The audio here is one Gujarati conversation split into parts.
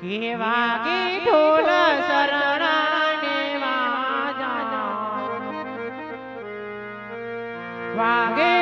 કે વાગે ઢોલ શરણાને વાજા વાગે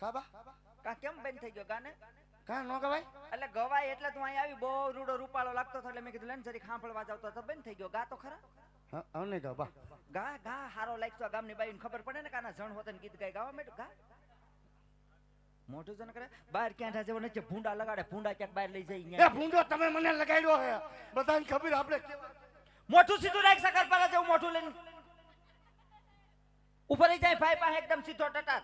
ખાબા કા કેમ બંધ થઈ ગયો ગાને? કા નો કવાય એટલે ગવાય એટલે તું અહીં આવી બહુ રૂડો રૂપાળો લાગતો હતો એટલે મેં કીધું લેન જરી ખાંફળ વાજાવતો તો. બંધ થઈ ગયો. ગા તો ખરા? અને ગા બા. ગા ગા હારો લાગતો ગામની બાઈને ખબર પડે ને કાના જણ હોતે ને ગીત ગાય. ગાવા મેટ ગા? મોટું જન કરે? બહાર ક્યાં થાય જેવો નથી ભૂંડા લગાડે. ભૂંડા ક્યાંક બહાર લઈ જાય એ ભૂંડો તમે મને લગાડ્યો હે. બધાને ખબર આપણે મોટું સીધું રાખ સકર પર જેવું મોટું લઈને. ઉપર જાય ભાઈ પાસે એકદમ સીધો ટટાર.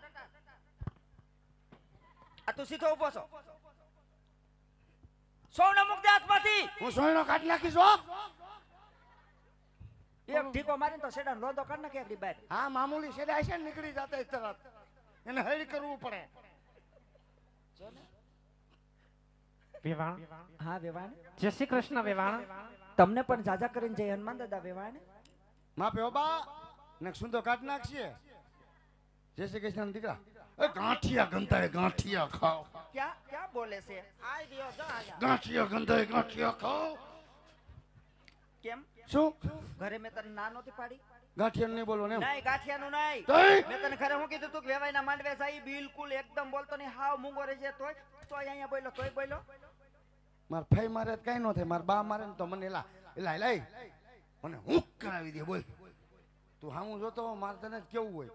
આ તું સીધો ઊભો છો. સોનો મુક દે હાથમાંથી. હું સોયનો કાઢ નાખીશ હો. એક ઠીકો મારીને તો સેડા લોંદો કાઢ નાખે એકડી બહાર હા મામૂલી સેડા છે ને નીકળી જાતે તરત. એને હેડ કરવું પડે. વેવાણ. હા વેવાણ. જય શ્રી કૃષ્ણ વેવાણ. તમને પણ જાજા કરીને જય હનુમાન દાદા વેવાણ. માપે ઓબા ને સુંદર કાઢ નાખશે જય શ્રી કૃષ્ણ દીકરા. એ ગાંઠિયા ગંધાય ગાંઠિયા ખાઓ. ક્યાં ક્યાં બોલે છે? આઈ દિયો જો. આયા ગાંઠિયા ગંધાય ગાંઠિયા ખાઓ. કેમ? શું? ઘરે મેં તને ના નહોતી પાડી? ગાંઠિયા નહીં બોલો ને એમ? નહીં ગાંઠિયાનું નહીં. તોય? મેં તને ખરે હું કીધું તું કે વેવાઈના માંડવે સાઈ બિલકુલ એકદમ બોલતો નહીં હાવ મૂંગો રહી છે તોય તોય અહીંયા બોલ્યો તોય બોલ્યો. માર ફઈ મારે કઈ ન થાય માર બા મારે ને તો મને એલા લાય એ, મને હું કરાવી દે બોલ. તું હામું જોતો મારે તને કેવું હોય.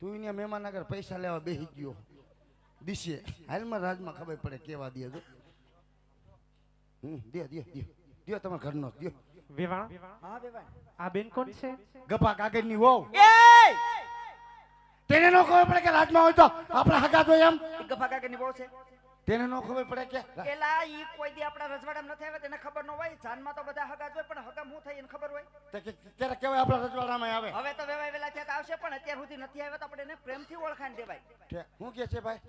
તું અહીંયા મહેમાન આગળ પૈસા લેવા બેસી ગયો. દિશે. હાલમાં રાજમાં ખબર પડે કેવા દે જો હમ દે દે દે. દે તમારા ઘરનો દે. વેવાણ? હા વેવાઈ આ બેન કોણ છે? ગપા કાગળની વહુ. એ! તેને નો ખબર પડે કે રાજમાં હોય તો આપણા હગા તો એમ. ગપા કાગળની બહુ છે. તેને નો ખબર પડે કે એલા ઈ કોઈ દી આપણા રજવાડામાં નથી આવે તેને ખબર ન હોય જાનમાં તો બધા હગા હોય પણ હગા હું થઈ એને ખબર હોય? તો કે- ત્યારે કેવાય આપણા રજવાડામાં આવે? હવે તો વેવાય વેલા છે તો આવશે પણ અત્યાર સુધી નથી આવ્યો તો આપણે એને પ્રેમથી ઓળખાણ દેવાય. હું કે છે ભાઈ?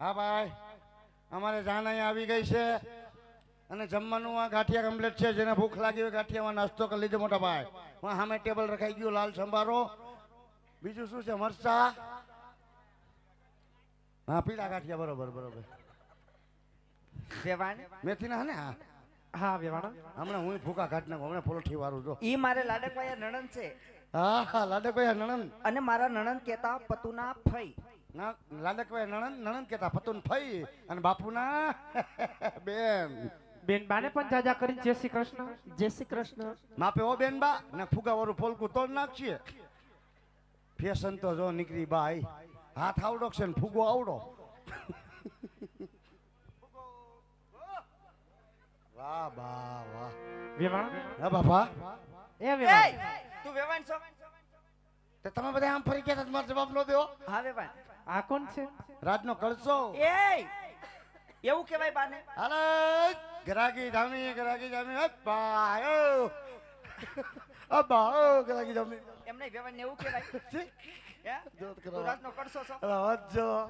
હા ભાઈ અમારે જાન અહીંયા આવી ગઈ છે અને જમવાનું આ ગાંઠિયા કમ્પ્લેટ છે જેને ભૂખ લાગી હોય ગાંઠિયામાં નાસ્તો કરી લીધો મોટા ભાઈ. સામે ટેબલ રખાઈ ગયું લાલ સંભારો. બીજું શું છે મરચા? હા પીળા ગાંઠિયા બરોબર બરોબર. વેવાણ? મેથીના હે ને? હા. હા વેવાણ. હમણાં હું કાઢ નાખું હમણાં પોલઠી વાળું જો. ઈ મારે લાડકવાયા નણંદ છે. હા હા લાડકભાઈ નણંદ. અને મારા નણંદ કેતા પતુના ફઈ. ના લાડકભાઈ નણંદ નણંદ કેતા પતુન ફઈ અને બાપુના બેન. બેન બાને પણ જાજા કરી જય શ્રી કૃષ્ણ. જય શ્રી કૃષ્ણ. માપે ઓ બેન બા ને ફુગા વાળું પોલકું તોડ નાખીએ ફેશન તો જો નીકળી બાઈ. હાથ આવડો છે ને ફુગો આવડો? વાહ બા વાહ. વેવાણ? હા બાપા? એ વેવાણ. તું વેવાણ છો? તે તમે બધા આમ ફરી ગયા તા, મારો જવાબ નો દેવો? હા વેવાણ. આ કોણ છે? રાજનો કળશો. એ એવું કહેવાય બાને? હાલો ગરાગી જામી ગરાગી જામી અબ્બા ઓ અબ્બા ઓ ગરાગી જામી એમ નહીં વેવાણ ને એવું કહેવાય. તું રાજનો કરશો છો? અરે વાંચજો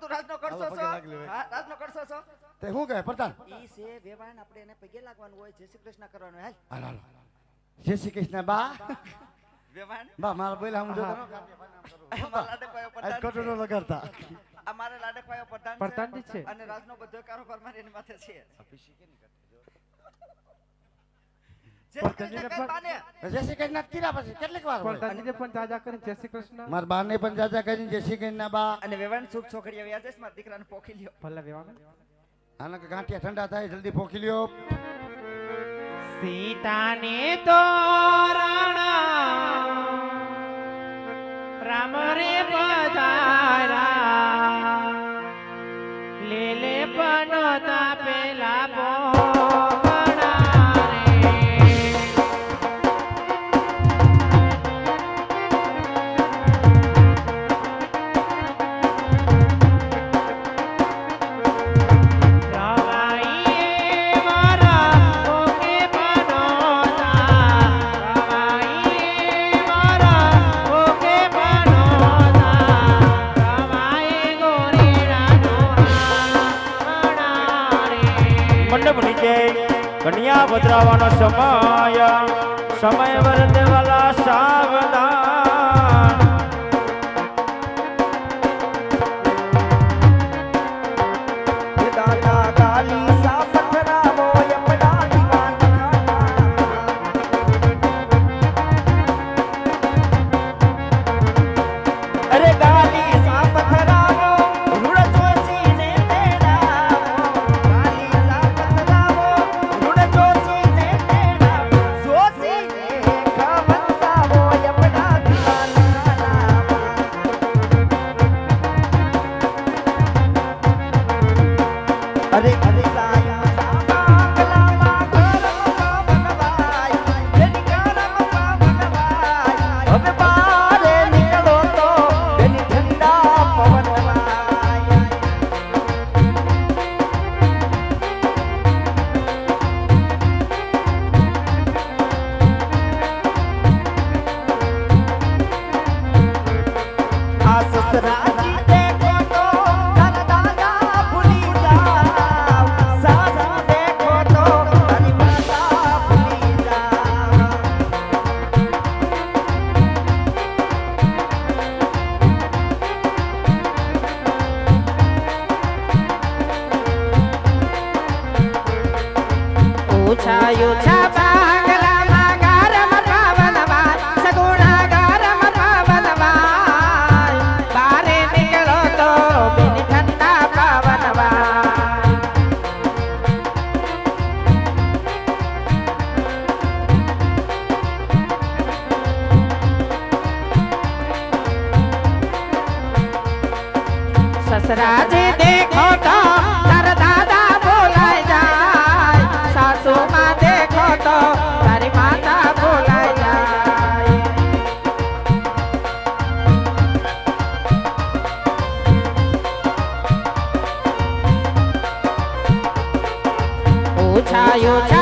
તું રાજનો કરશો છો? હા રાજનો કરશો છો? તે શું કહે? પ્રધાન. ઈ છે વેવાણ આપણે એને પગે લાગવાનું હોય જય શ્રી કૃષ્ણ કરવાનું હાલ. હાલો હાલો. જય શ્રી કૃષ્ણ બા. વેવાણ? બા મારા બોલા હું લાડકવાયો આજ પ્રધાન ખોટું લગાડતા. અમારે લાડકવાયો પ્રધાન છે. અને રાજનો બધો કારોબાર મારી એની માથે છે. જય શ્રી કૃષ્ણ પ્રધાનજીને કર પણ- બાને. જય શ્રી કૃષ્ણ કીધા પછી કેટલીક વાર હોય? પણ જાજા કરીને જય શ્રી કૃષ્ણ. મારા બાને પણ જાજા કરીને જય શ્રી કૃષ્ણ બા. અને વેવાણ શુભ છોકરી વ્યાજ છે મારા દીકરાને પોખી લ્યો. ભલે વેવાણ. આને ગાંઠિયા ઠંડા થાય જલ્દી પોખી લ્યો. સીતાને તોરણ રામ રે પધારા. લેલે પનોતા પધરાવાનો સમય. સમય વરદે સસરાજી દેખો તો તારા દાદા બોલાય જાય સાસુ માં દેખો તો તારી માતા બોલાય જાય ઓછા ઓછા